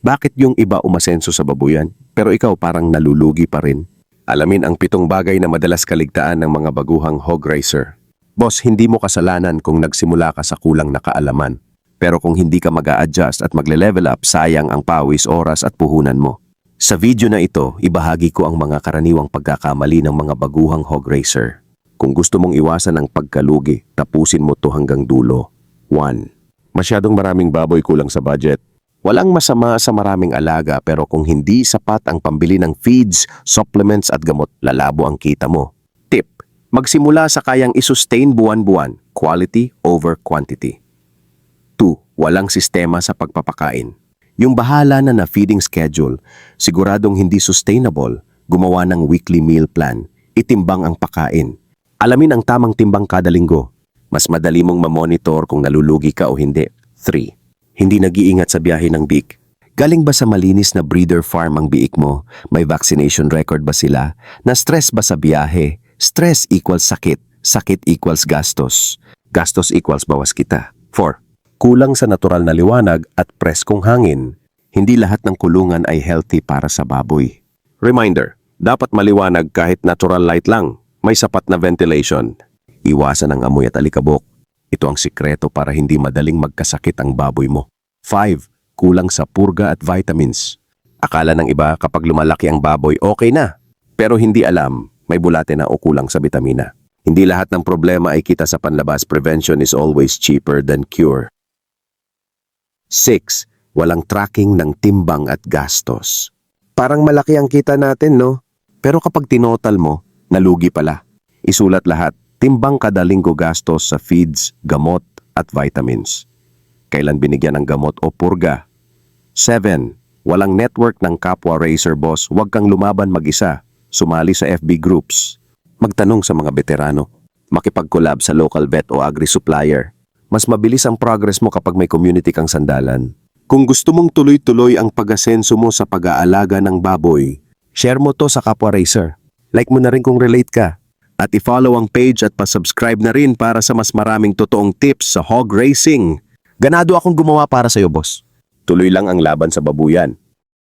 Bakit yung iba umasenso sa babuyan, pero ikaw parang nalulugi pa rin? Alamin ang pitong bagay na madalas kaligtaan ng mga baguhang hog racer. Boss, hindi mo kasalanan kung nagsimula ka sa kulang na kaalaman. Pero kung hindi ka mag adjust at magle-level up, sayang ang pawis, oras at puhunan mo. Sa video na ito, ibahagi ko ang mga karaniwang pagkakamali ng mga baguhang hog racer. Kung gusto mong iwasan ang pagkalugi, tapusin mo to hanggang dulo. 1. Masyadong maraming baboy kulang sa budget. Walang masama sa maraming alaga pero kung hindi sapat ang pambili ng feeds, supplements at gamot, lalabo ang kita mo. Tip, magsimula sa kayang isustain buwan-buwan, quality over quantity. 2. Walang sistema sa pagpapakain. Yung bahala na na feeding schedule, siguradong hindi sustainable, gumawa ng weekly meal plan, itimbang ang pakain. Alamin ang tamang timbang kada linggo. Mas madali mong mamonitor kung nalulugi ka o hindi. 3. Hindi nag-iingat sa biyahe ng biik. Galing ba sa malinis na breeder farm ang biik mo? May vaccination record ba sila? Na-stress ba sa biyahe? Stress equals sakit. Sakit equals gastos. Gastos equals bawas kita. 4. Kulang sa natural na liwanag at preskong hangin. Hindi lahat ng kulungan ay healthy para sa baboy. Reminder, dapat maliwanag kahit natural light lang. May sapat na ventilation. Iwasan ang amoy at alikabok. Ito ang sikreto para hindi madaling magkasakit ang baboy mo. 5. Kulang sa purga at vitamins. Akala ng iba kapag lumalaki ang baboy okay na. Pero hindi alam, may bulate na o kulang sa bitamina. Hindi lahat ng problema ay kita sa panlabas. Prevention is always cheaper than cure. 6. Walang tracking ng timbang at gastos. Parang malaki ang kita natin, no? Pero kapag tinotal mo, nalugi pala. Isulat lahat, timbang kada linggo gastos sa feeds, gamot at vitamins. Kailan binigyan ng gamot o purga. 7. Walang network ng kapwa racer boss, huwag kang lumaban mag-isa. Sumali sa FB groups. Magtanong sa mga veterano. Makipag-collab sa local vet o agri-supplier. Mas mabilis ang progress mo kapag may community kang sandalan. Kung gusto mong tuloy-tuloy ang pag-asenso mo sa pag-aalaga ng baboy, share mo to sa kapwa racer. Like mo na rin kung relate ka. At i-follow ang page at pa-subscribe na rin para sa mas maraming totoong tips sa hog racing. Ganado akong gumawa para sa'yo, boss. Tuloy lang ang laban sa babuyan.